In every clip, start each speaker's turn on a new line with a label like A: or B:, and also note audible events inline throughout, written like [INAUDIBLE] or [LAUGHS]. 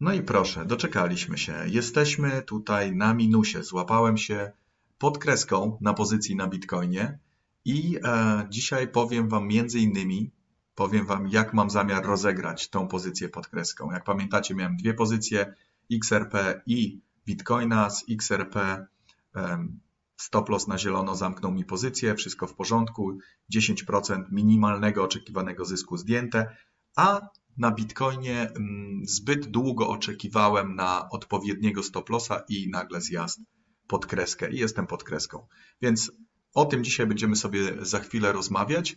A: No i proszę, doczekaliśmy się. Jesteśmy tutaj na minusie. Złapałem się pod kreską na pozycji na Bitcoinie i e, dzisiaj powiem Wam między innymi, powiem Wam jak mam zamiar rozegrać tą pozycję pod kreską. Jak pamiętacie, miałem dwie pozycje XRP i Bitcoina. Z XRP em, stop loss na zielono zamknął mi pozycję, wszystko w porządku, 10% minimalnego oczekiwanego zysku zdjęte, a na Bitcoinie mm, zbyt długo oczekiwałem na odpowiedniego stop lossa i nagle zjazd pod kreskę. I jestem pod kreską. Więc o tym dzisiaj będziemy sobie za chwilę rozmawiać,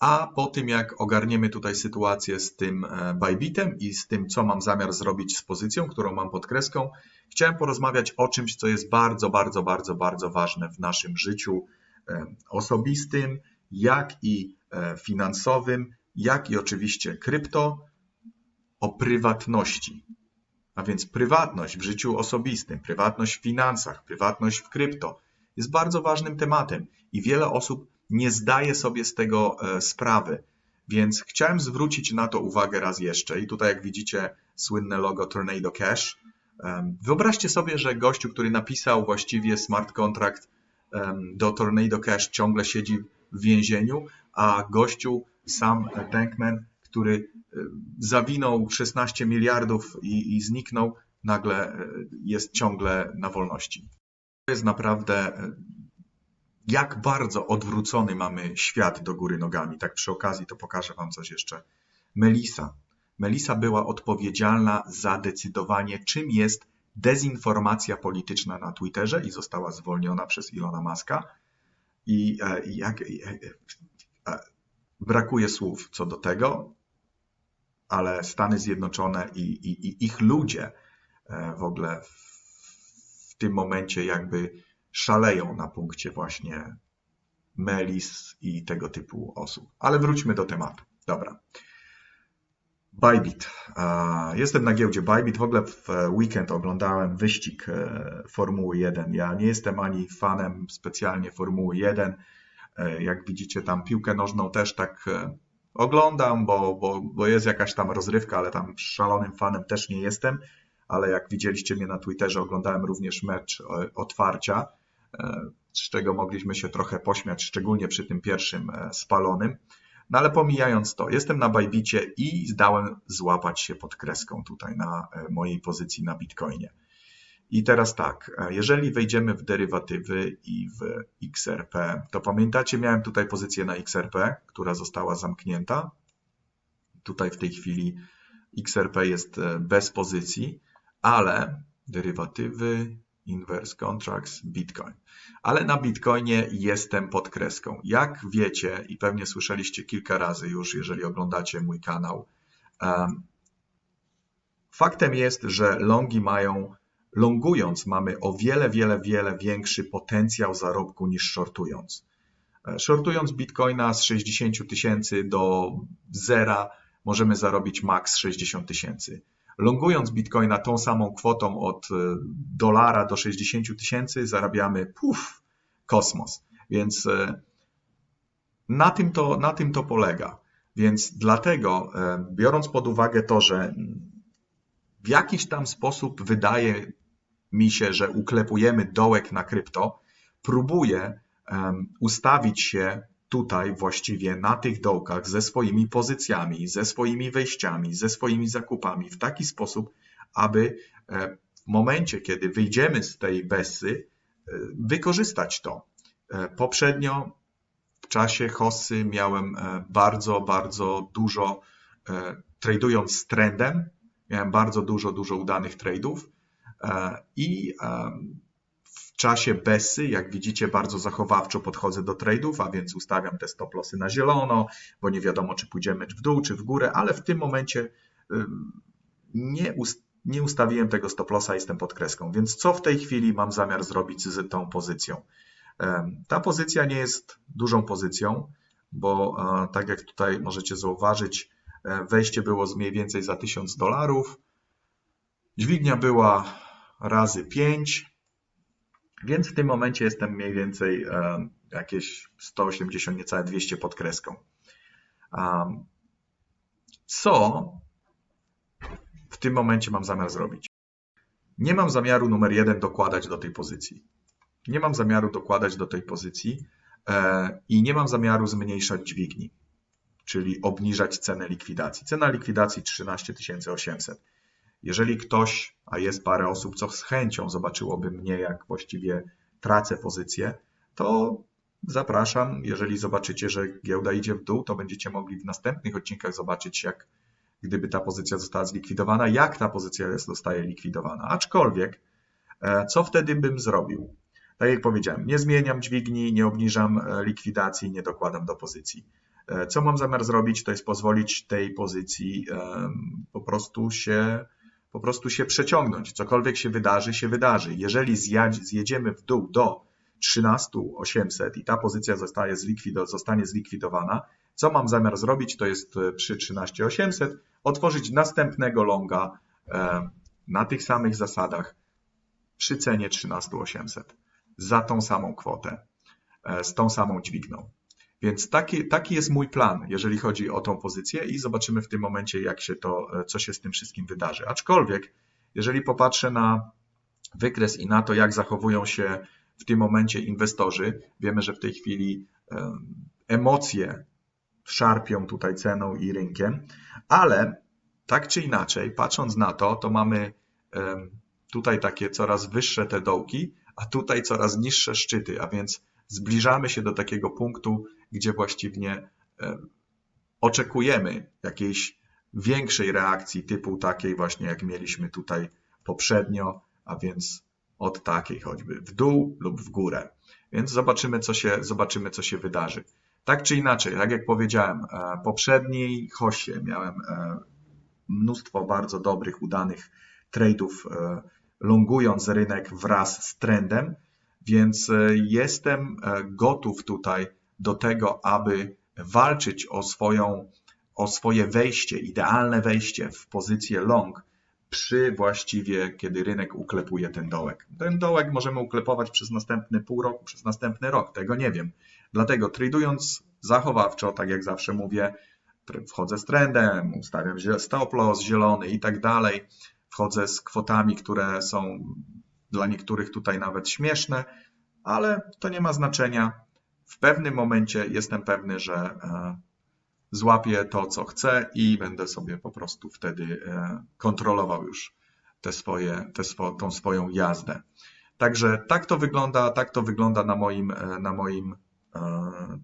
A: a po tym jak ogarniemy tutaj sytuację z tym e, Bybitem i z tym, co mam zamiar zrobić z pozycją, którą mam pod kreską, chciałem porozmawiać o czymś, co jest bardzo, bardzo, bardzo, bardzo ważne w naszym życiu e, osobistym, jak i e, finansowym, jak i oczywiście krypto, o prywatności. A więc prywatność w życiu osobistym, prywatność w finansach, prywatność w krypto jest bardzo ważnym tematem i wiele osób nie zdaje sobie z tego e, sprawy. Więc chciałem zwrócić na to uwagę raz jeszcze. I tutaj, jak widzicie, słynne logo Tornado Cash. Wyobraźcie sobie, że gościu, który napisał właściwie smart contract do Tornado Cash, ciągle siedzi w więzieniu, a gościu, sam Bankman, który e, zawinął 16 miliardów i, i zniknął, nagle e, jest ciągle na wolności. To jest naprawdę e, jak bardzo odwrócony mamy świat do góry nogami. Tak przy okazji to pokażę Wam coś jeszcze. Melisa. Melisa była odpowiedzialna za decydowanie, czym jest dezinformacja polityczna na Twitterze i została zwolniona przez Ilona Maska. I, jak, brakuje słów co do tego ale Stany Zjednoczone i, i, i ich ludzie e, w ogóle w, w tym momencie jakby szaleją na punkcie właśnie Melis i tego typu osób. Ale wróćmy do tematu. Dobra. Bybit. Jestem na giełdzie Bybit. W ogóle w weekend oglądałem wyścig e, Formuły 1. Ja nie jestem ani fanem specjalnie Formuły 1. E, jak widzicie, tam piłkę nożną też tak oglądam, bo, bo, bo jest jakaś tam rozrywka, ale tam szalonym fanem też nie jestem. Ale jak widzieliście mnie na Twitterze, oglądałem również mecz e, otwarcia, e, z czego mogliśmy się trochę pośmiać, szczególnie przy tym pierwszym e, spalonym. No ale pomijając to, jestem na Bajbicie i zdałem złapać się pod kreską tutaj na mojej pozycji na Bitcoinie. I teraz tak, e, jeżeli wejdziemy w derywatywy i w XRP, to pamiętacie, miałem tutaj pozycję na XRP, która została zamknięta. Tutaj w tej chwili XRP jest e, bez pozycji, ale derywatywy, inverse contracts, Bitcoin. Ale na Bitcoinie jestem pod kreską. Jak wiecie i pewnie słyszeliście kilka razy już, jeżeli oglądacie mój kanał, faktem jest, że longi mają longując mamy o wiele, wiele, wiele większy potencjał zarobku niż shortując. E, shortując bitcoina z 60 tysięcy do zera możemy zarobić maks 60 tysięcy. Longując bitcoina tą samą kwotą od e, dolara do 60 tysięcy zarabiamy puf, kosmos. Więc e, na tym, to, na tym to polega. Więc dlatego, biorąc pod uwagę to, że w jakiś tam sposób wydaje mi się, że uklepujemy dołek na krypto, próbuję ustawić się tutaj właściwie na tych dołkach ze swoimi pozycjami, ze swoimi wejściami, ze swoimi zakupami w taki sposób, aby e, w momencie, kiedy wyjdziemy z tej besy, e, wykorzystać to. E, poprzednio w czasie hossy miałem bardzo, bardzo dużo, tradując z trendem, miałem bardzo dużo, dużo udanych trade'ów I w czasie Bessy, jak widzicie, bardzo zachowawczo podchodzę do trade'ów, a więc ustawiam te stop lossy na zielono, bo nie wiadomo, czy pójdziemy w dół, czy w górę, ale w tym momencie nie, nie ustawiłem tego stop lossa, jestem pod kreską. Więc co w tej chwili mam zamiar zrobić z tą pozycją? Ta pozycja nie jest dużą pozycją, bo e, tak jak tutaj możecie zauważyć, e, wejście było z mniej więcej za 1000 dolarów. Dźwignia była razy 5, więc w tym momencie jestem mniej więcej e, jakieś 180, niecałe 200 pod kreską. Co w tym momencie mam zamiar zrobić? Nie mam zamiaru numer jeden dokładać do tej pozycji. Nie mam zamiaru dokładać do tej pozycji e, i nie mam zamiaru zmniejszać dźwigni, czyli obniżać cenę likwidacji. Cena likwidacji 13 800. Jeżeli ktoś, a jest parę osób, co z chęcią zobaczyłoby mnie, jak właściwie tracę pozycję, to zapraszam. Jeżeli zobaczycie, że giełda idzie w dół, to będziecie mogli w następnych odcinkach zobaczyć, jak gdyby ta pozycja została zlikwidowana, jak ta pozycja jest, zostaje likwidowana. Aczkolwiek, e, co wtedy bym zrobił? Tak jak powiedziałem, nie zmieniam dźwigni, nie obniżam e, likwidacji, nie dokładam do pozycji. E, co mam zamiar zrobić, to jest pozwolić tej pozycji po prostu się, po prostu się przeciągnąć. Cokolwiek się wydarzy, się wydarzy. Jeżeli zjedziemy w dół do 13800 i ta pozycja zostaje zlikwido, zostanie zlikwidowana, co mam zamiar zrobić, to jest przy 13800 otworzyć następnego longa e, na tych samych zasadach przy cenie 13800 za tą samą kwotę, e, z tą samą dźwigną. Więc taki, taki jest mój plan, jeżeli chodzi o tą pozycję i zobaczymy w tym momencie, jak się to, e, co się z tym wszystkim wydarzy. Aczkolwiek, jeżeli popatrzę na wykres i na to, jak zachowują się w tym momencie inwestorzy, wiemy, że w tej chwili emocje szarpią tutaj ceną i rynkiem, ale tak czy inaczej, patrząc na to, to mamy tutaj takie coraz wyższe te dołki, a tutaj coraz niższe szczyty, a więc zbliżamy się do takiego punktu, gdzie właściwie oczekujemy jakiejś większej reakcji typu takiej właśnie jak mieliśmy tutaj poprzednio, a więc od takiej choćby w dół lub w górę. Więc zobaczymy, co się, zobaczymy, co się wydarzy. Tak czy inaczej, tak jak powiedziałem, e, poprzedniej hosie miałem e, mnóstwo bardzo dobrych, udanych trade'ów, e, longując rynek wraz z trendem, więc jestem gotów tutaj do tego, aby walczyć o, swoją, o swoje wejście, idealne wejście w pozycję long przy właściwie, kiedy rynek uklepuje ten dołek. Ten dołek możemy uklepować przez następny pół roku, przez następny rok, tego nie wiem. Dlatego tradując zachowawczo, tak jak zawsze mówię, wchodzę z trendem, ustawiam stop loss zielony i tak dalej, wchodzę z kwotami, które są dla niektórych tutaj nawet śmieszne, ale to nie ma znaczenia. W pewnym momencie jestem pewny, że e, złapię to, co chcę i będę sobie po prostu wtedy e, kontrolował już te swoje, te swo, tą swoją jazdę. Także tak to wygląda, tak to wygląda na moim, e, na moim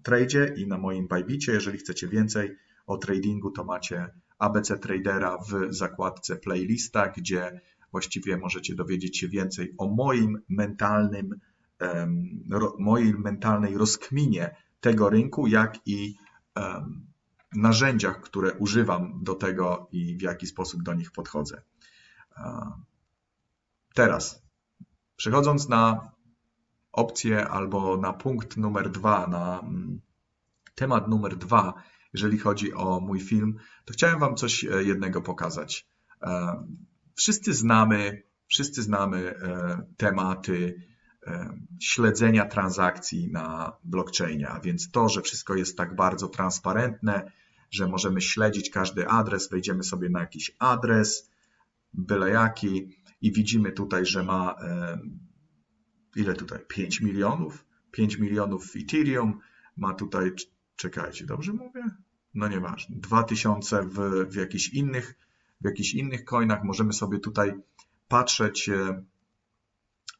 A: tradzie i na moim Bybicie. Jeżeli chcecie więcej o tradingu, to macie ABC Tradera w zakładce playlista, gdzie właściwie możecie dowiedzieć się więcej o moim mentalnym, mojej mentalnej rozkminie tego rynku, jak i narzędziach, które używam do tego i w jaki sposób do nich podchodzę. Teraz, przechodząc na opcję albo na punkt numer dwa, na mm, temat numer dwa, jeżeli chodzi o mój film, to chciałem Wam coś e, jednego pokazać. E, wszyscy znamy, wszyscy znamy e, tematy śledzenia transakcji na blockchainie, a więc to, że wszystko jest tak bardzo transparentne, że możemy śledzić każdy adres, wejdziemy sobie na jakiś adres, byle jaki i widzimy tutaj, że ma ile tutaj? 5 milionów? 5 milionów Ethereum, ma tutaj, czekajcie, dobrze mówię? No nieważne, 2000 w, w jakichś innych, w jakichś innych coinach, możemy sobie tutaj patrzeć,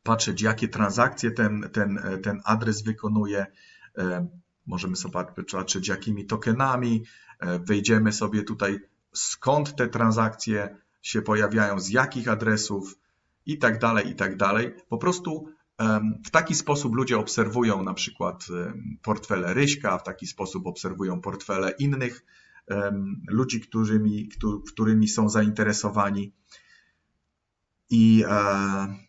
A: patrzeć jakie transakcje ten, ten, ten adres wykonuje, e, możemy sobie patrzeć jakimi tokenami, e, wejdziemy sobie tutaj skąd te transakcje się pojawiają, z jakich adresów i tak dalej, i tak dalej. Po prostu w taki sposób ludzie obserwują na przykład portfele Ryśka, w taki sposób obserwują portfele innych ludzi, którymi, którymi są zainteresowani. I e,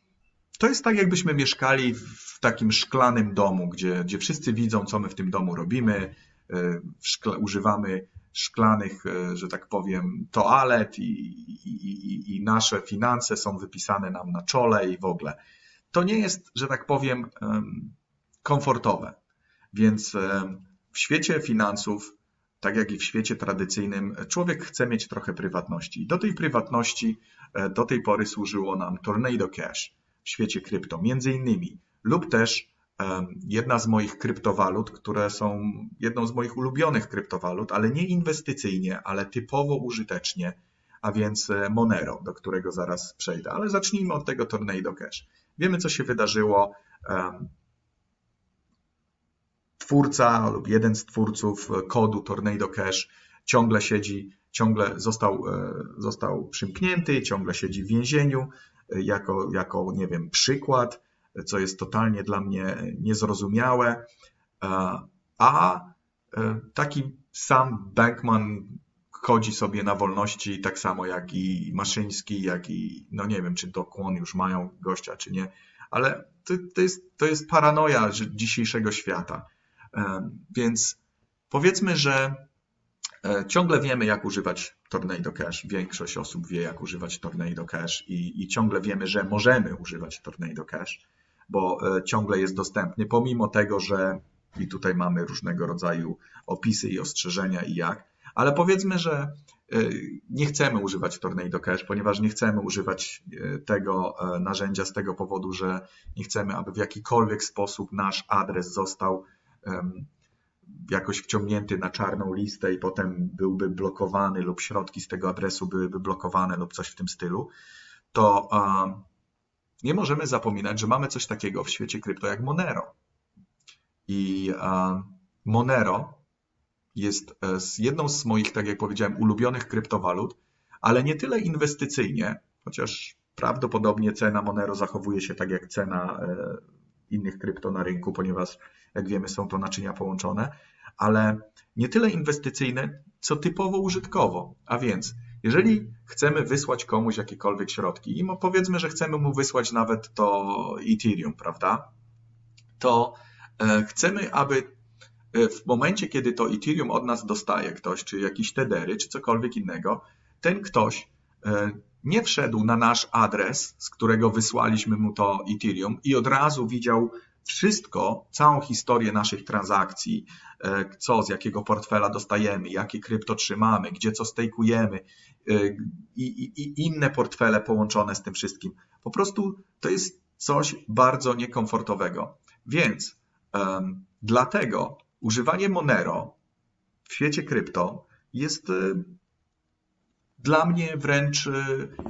A: to jest tak, jakbyśmy mieszkali w takim szklanym domu, gdzie, gdzie wszyscy widzą, co my w tym domu robimy. E, używamy szklanych, e, że tak powiem, toalet i, i, i, i nasze finanse są wypisane nam na czole i w ogóle to nie jest, że tak powiem, komfortowe. Więc w świecie finansów tak jak i w świecie tradycyjnym, człowiek chce mieć trochę prywatności. Do tej prywatności e, do tej pory służyło nam Tornado Cash w świecie krypto, między innymi, lub też jedna z moich kryptowalut, które są jedną z moich ulubionych kryptowalut, ale nie inwestycyjnie, ale typowo użytecznie, a więc e, Monero, do którego zaraz przejdę. Ale zacznijmy od tego Tornado Cash. Wiemy, co się wydarzyło. Twórca lub jeden z twórców kodu Tornado Cash ciągle siedzi, ciągle został, e, został przymknięty, ciągle siedzi w więzieniu e, jako, jako, nie wiem, przykład co jest totalnie dla mnie niezrozumiałe. E, a e, taki sam Bankman chodzi sobie na wolności, tak samo jak i Maszyński, jak i, no nie wiem, czy do Kłon już mają gościa, czy nie, ale to, to, jest, to jest paranoja dzisiejszego świata. E, więc powiedzmy, że ciągle wiemy, jak używać Tornado Cash. Większość osób wie, jak używać Tornado Cash i, i ciągle wiemy, że możemy używać Tornado Cash bo e, ciągle jest dostępny, pomimo tego, że i tutaj mamy różnego rodzaju opisy i ostrzeżenia i jak, ale powiedzmy, że e, nie chcemy używać Tornado Cash, ponieważ nie chcemy używać e, tego narzędzia z tego powodu, że nie chcemy, aby w jakikolwiek sposób nasz adres został jakoś wciągnięty na czarną listę i potem byłby blokowany lub środki z tego adresu byłyby blokowane lub coś w tym stylu, to nie możemy zapominać, że mamy coś takiego w świecie krypto jak Monero. I Monero jest e, jedną z moich, tak jak powiedziałem, ulubionych kryptowalut, ale nie tyle inwestycyjnie, chociaż prawdopodobnie cena Monero zachowuje się tak jak cena e, innych krypto na rynku, ponieważ jak wiemy są to naczynia połączone, ale nie tyle inwestycyjne, co typowo użytkowo. A więc jeżeli chcemy wysłać komuś jakiekolwiek środki i powiedzmy, że chcemy mu wysłać nawet to Ethereum, prawda? To e, chcemy, aby e, w momencie, kiedy to Ethereum od nas dostaje ktoś, czy jakiś Tethery, czy cokolwiek innego, ten ktoś e, nie wszedł na nasz adres, z którego wysłaliśmy mu to Ethereum i od razu widział wszystko, całą historię naszych transakcji, e, co z jakiego portfela dostajemy, jakie krypto trzymamy, gdzie co stejkujemy e, i, i, i inne portfele połączone z tym wszystkim. Po prostu to jest coś bardzo niekomfortowego. Więc um, dlatego używanie Monero w świecie krypto jest e, dla mnie wręcz e,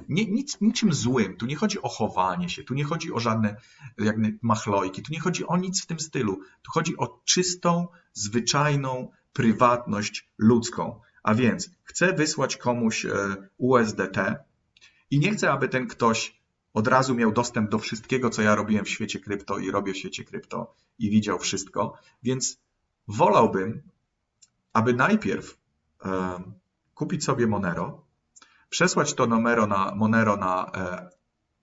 A: nie, nic, niczym złym. Tu nie chodzi o chowanie się, tu nie chodzi o żadne jak machlojki, tu nie chodzi o nic w tym stylu. Tu chodzi o czystą, zwyczajną prywatność ludzką. A więc chcę wysłać komuś e, USDT i nie chcę, aby ten ktoś od razu miał dostęp do wszystkiego, co ja robiłem w świecie krypto i robię w świecie krypto i widział wszystko, więc wolałbym, aby najpierw e, kupić sobie Monero, przesłać to Monero na, Monero na e,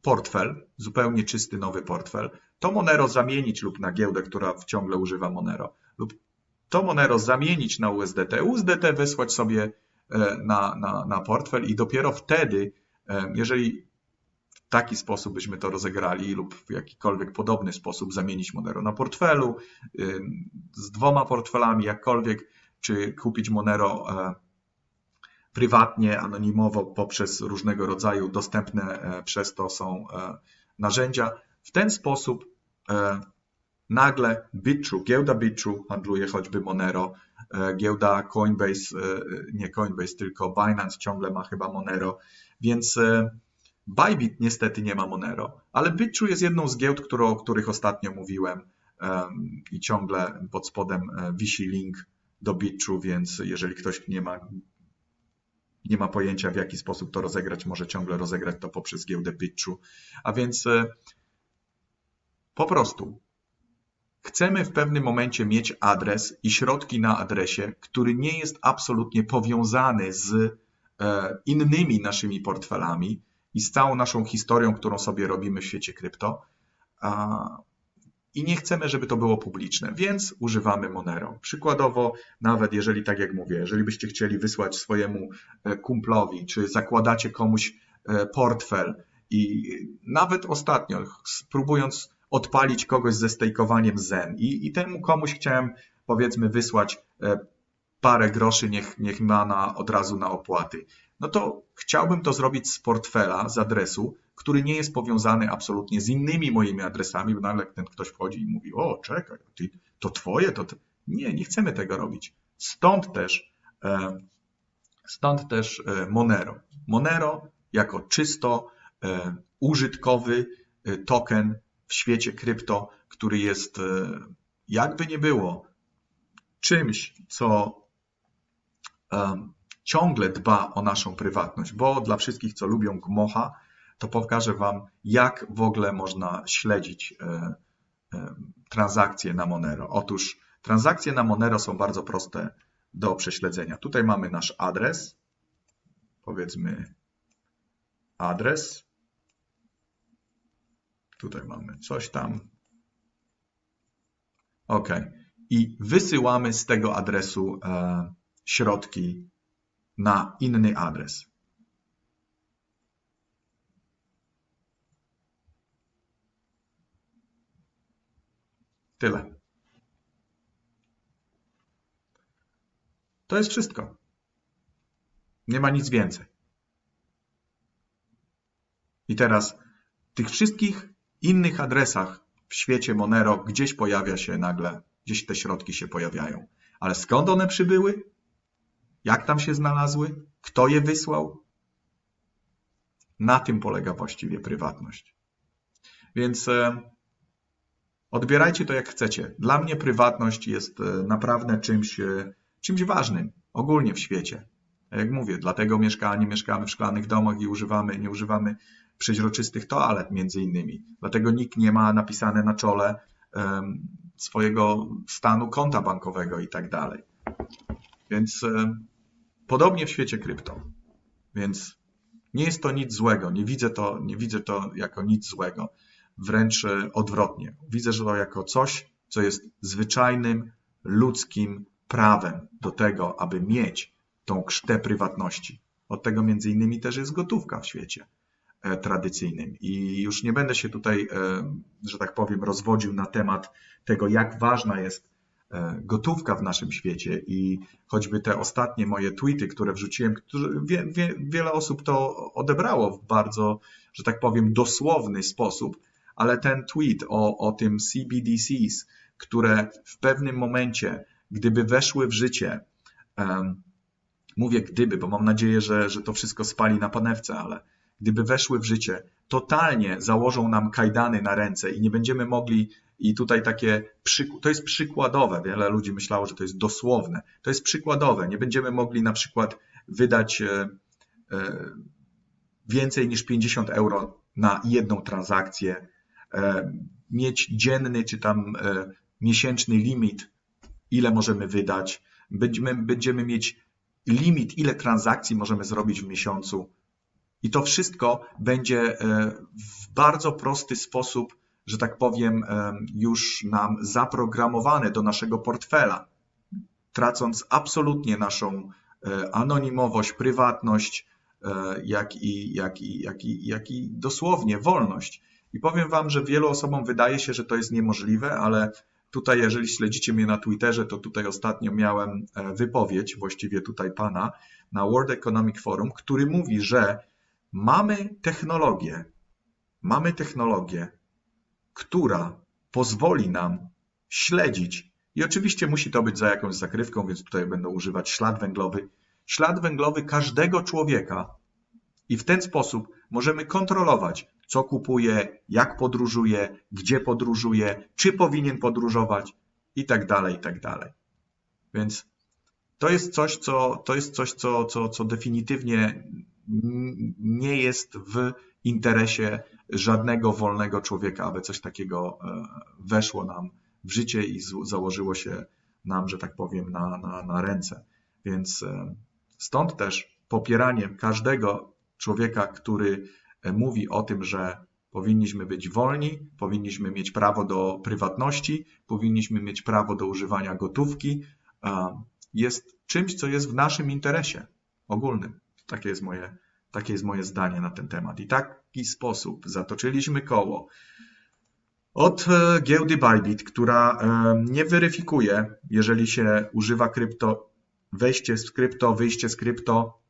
A: portfel, zupełnie czysty nowy portfel, to Monero zamienić lub na giełdę, która ciągle używa Monero, lub to Monero zamienić na USDT, USDT wysłać sobie e, na, na, na portfel i dopiero wtedy, e, jeżeli w taki sposób byśmy to rozegrali lub w jakikolwiek podobny sposób zamienić Monero na portfelu, z dwoma portfelami, jakkolwiek, czy kupić Monero prywatnie, anonimowo poprzez różnego rodzaju dostępne e, przez to są e, narzędzia. W ten sposób e, nagle BitTrue, giełda BitTrue handluje choćby Monero, giełda Coinbase, nie Coinbase, tylko Binance ciągle ma chyba Monero, więc Bybit niestety nie ma Monero, ale BitTrue jest jedną z giełd, o których ostatnio mówiłem i ciągle pod spodem wisi link do BitTrue, więc jeżeli ktoś nie ma nie ma pojęcia w jaki sposób to rozegrać, może ciągle rozegrać to poprzez giełdę Pitchu. A więc e, po prostu chcemy w pewnym momencie mieć adres i środki na adresie, który nie jest absolutnie powiązany z e, innymi naszymi portfelami i z całą naszą historią, którą sobie robimy w świecie krypto i nie chcemy, żeby to było publiczne, więc używamy Monero. Przykładowo, nawet jeżeli, tak jak mówię, jeżeli byście chcieli wysłać swojemu e, kumplowi, czy zakładacie komuś e, portfel i nawet ostatnio, spróbując odpalić kogoś ze stejkowaniem Zen i, i temu komuś chciałem, powiedzmy, wysłać parę groszy niech, niech ma na, od razu na opłaty. No to chciałbym to zrobić z portfela, z adresu, który nie jest powiązany absolutnie z innymi moimi adresami, bo nagle ten ktoś wchodzi i mówi, o czekaj, ty, to twoje, to... Nie, nie chcemy tego robić. Stąd też, e, stąd też e, Monero. Monero jako czysto e, użytkowy token w świecie krypto, który jest jakby nie było czymś, co ciągle dba o naszą prywatność, bo dla wszystkich, co lubią gmocha, to pokażę Wam, jak w ogóle można śledzić transakcje na Monero. Otóż transakcje na Monero są bardzo proste do prześledzenia. Tutaj mamy nasz adres, powiedzmy adres. Tutaj mamy coś tam. OK. I wysyłamy z tego adresu e, środki na inny adres. Tyle. To jest wszystko. Nie ma nic więcej. I teraz w tych wszystkich innych adresach w świecie Monero gdzieś pojawia się nagle, gdzieś te środki się pojawiają. Ale skąd one przybyły? Jak tam się znalazły? Kto je wysłał? Na tym polega właściwie prywatność. Więc e, odbierajcie to jak chcecie. Dla mnie prywatność jest e, naprawdę czymś, e, czymś ważnym ogólnie w świecie. Jak mówię, dlatego mieszka, nie mieszkamy w szklanych domach i używamy, nie używamy przeźroczystych toalet między innymi. Dlatego nikt nie ma napisane na czole swojego stanu konta bankowego i tak dalej. Więc podobnie w świecie krypto. Więc nie jest to nic złego. Nie widzę to, nie widzę to jako nic złego. Wręcz e, odwrotnie. Widzę to jako coś, co jest zwyczajnym, ludzkim prawem do tego, aby mieć tą krztę prywatności. Od tego między innymi też jest gotówka w świecie. E, tradycyjnym. I już nie będę się tutaj, e, że tak powiem, rozwodził na temat tego, jak ważna jest gotówka w naszym świecie i choćby te ostatnie moje tweety, które wrzuciłem, które wie, wie, wiele osób to odebrało w bardzo, że tak powiem, dosłowny sposób, ale ten tweet o, o tym CBDCs, które w pewnym momencie, gdyby weszły w życie, um, mówię gdyby, bo mam nadzieję, że, że to wszystko spali na panewce, ale gdyby weszły w życie, totalnie założą nam kajdany na ręce i nie będziemy mogli, i tutaj takie, to jest przykładowe, wiele ludzi myślało, że to jest dosłowne, to jest przykładowe, nie będziemy mogli na przykład wydać e, e, więcej niż 50 euro na jedną transakcję, e, mieć dzienny czy tam miesięczny limit, ile możemy wydać, będziemy, będziemy mieć limit, ile transakcji możemy zrobić w miesiącu, i to wszystko będzie e, w bardzo prosty sposób, że tak powiem, e, już nam zaprogramowane do naszego portfela, tracąc absolutnie naszą e, anonimowość, prywatność, jak i, jak i, jak i, jak i dosłownie wolność. I powiem Wam, że wielu osobom wydaje się, że to jest niemożliwe, ale tutaj, jeżeli śledzicie mnie na Twitterze, to tutaj ostatnio miałem wypowiedź, właściwie tutaj pana, na World Economic Forum, który mówi, że Mamy technologię, mamy technologię, która pozwoli nam śledzić, i oczywiście musi to być za jakąś zakrywką, więc tutaj będą używać ślad węglowy, ślad węglowy każdego człowieka. I w ten sposób możemy kontrolować, co kupuje, jak podróżuje, gdzie podróżuje, czy powinien podróżować i tak dalej, i tak dalej. Więc to jest coś, co, to jest coś, co, co, co definitywnie nie jest w interesie żadnego wolnego człowieka, aby coś takiego e, weszło nam w życie i założyło się nam, że tak powiem, na, na, na ręce. Więc e, stąd też popieranie każdego człowieka, który e, mówi o tym, że powinniśmy być wolni, powinniśmy mieć prawo do prywatności, powinniśmy mieć prawo do używania gotówki, jest czymś, co jest w naszym interesie ogólnym. Takie jest moje, takie jest moje zdanie na ten temat. I taki sposób zatoczyliśmy koło od e, giełdy Bybit, która e, nie weryfikuje, jeżeli się używa krypto wejście z krypto, wyjście z krypto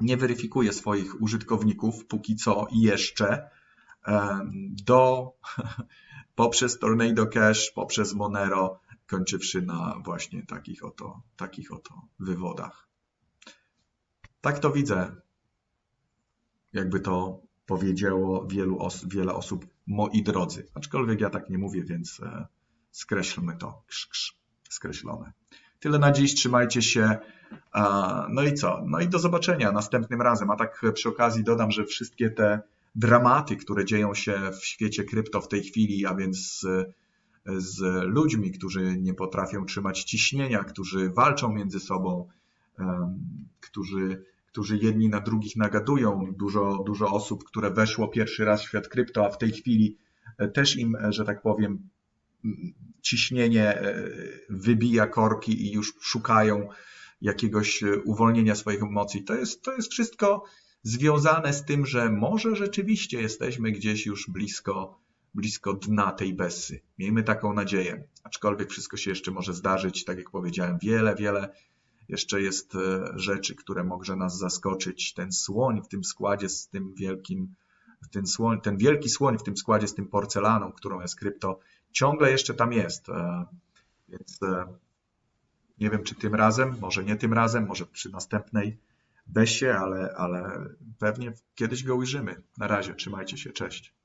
A: nie weryfikuje swoich użytkowników póki co i jeszcze e, do [LAUGHS] poprzez Tornado Cash, poprzez Monero, kończywszy na właśnie takich oto, takich oto wywodach. Tak to widzę, jakby to powiedziało wielu os wiele osób, moi drodzy. Aczkolwiek ja tak nie mówię, więc e, skreślmy to. Skreślone. Tyle na dziś, trzymajcie się. No i co? No i do zobaczenia następnym razem. A tak przy okazji dodam, że wszystkie te dramaty, które dzieją się w świecie krypto w tej chwili, a więc z ludźmi, którzy nie potrafią trzymać ciśnienia, którzy walczą między sobą, którzy, którzy jedni na drugich nagadują. Dużo, dużo osób, które weszło pierwszy raz w świat krypto, a w tej chwili też im, że tak powiem, ciśnienie e, wybija korki i już szukają jakiegoś e, uwolnienia swoich emocji. To jest, to jest wszystko związane z tym, że może rzeczywiście jesteśmy gdzieś już blisko, blisko dna tej Bessy. Miejmy taką nadzieję. Aczkolwiek wszystko się jeszcze może zdarzyć, tak jak powiedziałem, wiele, wiele jeszcze jest e, rzeczy, które może nas zaskoczyć. Ten słoń w tym składzie z tym wielkim, ten, słoń, ten wielki słoń w tym składzie z tym porcelaną, którą jest krypto, ciągle jeszcze tam jest. E, więc e, nie wiem, czy tym razem, może nie tym razem, może przy następnej Besie, ale, ale pewnie kiedyś go ujrzymy. Na razie, trzymajcie się, cześć.